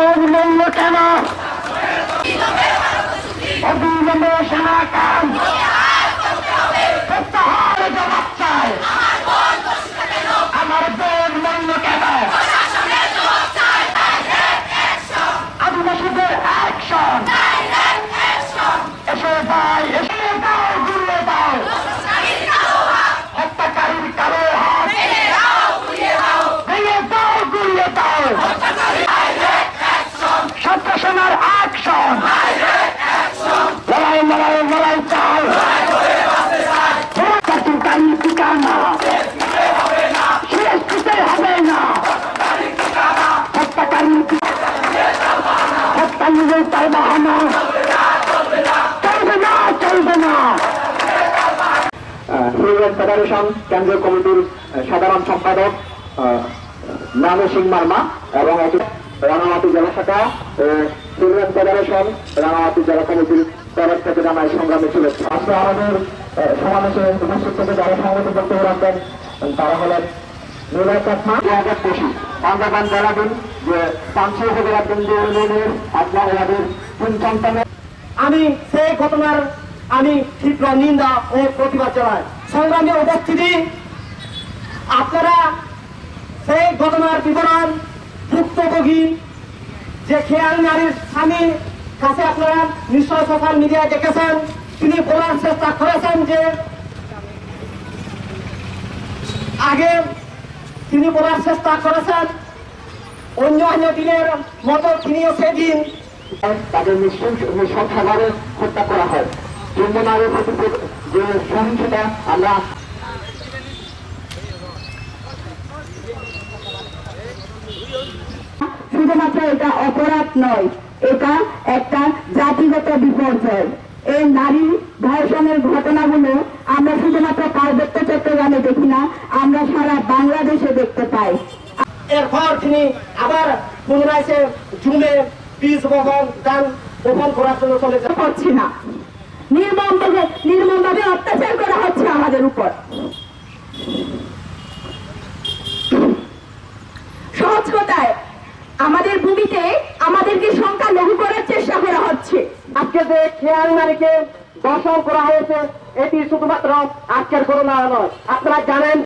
অবিলম্ব সেনা অবিলম্ব fluent federation কেন্দ্রীয় কমিটির সাধারণ সম্পাদক নানু সিং মার্মা এবং এটি রানামাটি জেলা শাখা ও ফ্লুয়েন্ট ফেডারেশন রানামাটি জেলা কমিটির তরফ থেকে জানাই সংগ্রামী শুভেচ্ছা। আজকে আমাদের সমাবেশে উপস্থিত থেকে যারা সংগঠন বক্তব্য রাখবেন তারা হলেন নুরাই কাটমা দু হাজার বেশি বান্দাবান জানাবেন যে পাঁচশো উপজেলা কেন্দ্রীয় ইউনিয়নের আপনার ওনাদের তিন সন্তানের আমি সেই ঘটনার আমি তীব্র নিন্দা ও প্রতিবাদ জানাই। সংগ্রামী উপস্থিতি, আপনারা সেই ঘটনার বিবরণ ভুক্তভোগী যে খেয়াল নারীর স্বামীর কাছে আপনারা নিশ্চয় সোশ্যাল মিডিয়ায় দেখেছেন, তিনি বলার চেষ্টা করেছেন যে আগে তিনি বলার চেষ্টা করেছেন, অন্য অন্য দিনের মতো তিনিও সেদিন তাদের নিঃশংস- নৃশংসভাবে হত্যা করা হয়। প্রতি যে সহিংসতা আমরা শুধুমাত্র এটা অপরাধ নয় এটা একটা জাতিগত বিপর্যয়। এই নারী ধর্ষণের ঘটনাগুলো আমরা শুধুমাত্র পার্বত্য চট্টগ্রামে দেখি না আমরা সারা বাংলাদেশে দেখতে পাই। এরপর তিনি আবার পুনরায় সে জুমে বীজ বপন গান বপন করার জন্য চলে করছি না। নির্মমভাবে অত্যাচার করা হচ্ছে আমাদের উপর। সহজ কথায়, আমাদের ভূমিতে আমাদেরকে সংখ্যা লঘু করার চেষ্টা করা হচ্ছে। আজকে যে খেয়াল নারীকে দর্শন করা হয়েছে, এটি শুধুমাত্র আজকের করোনা নয়। আপনারা জানেন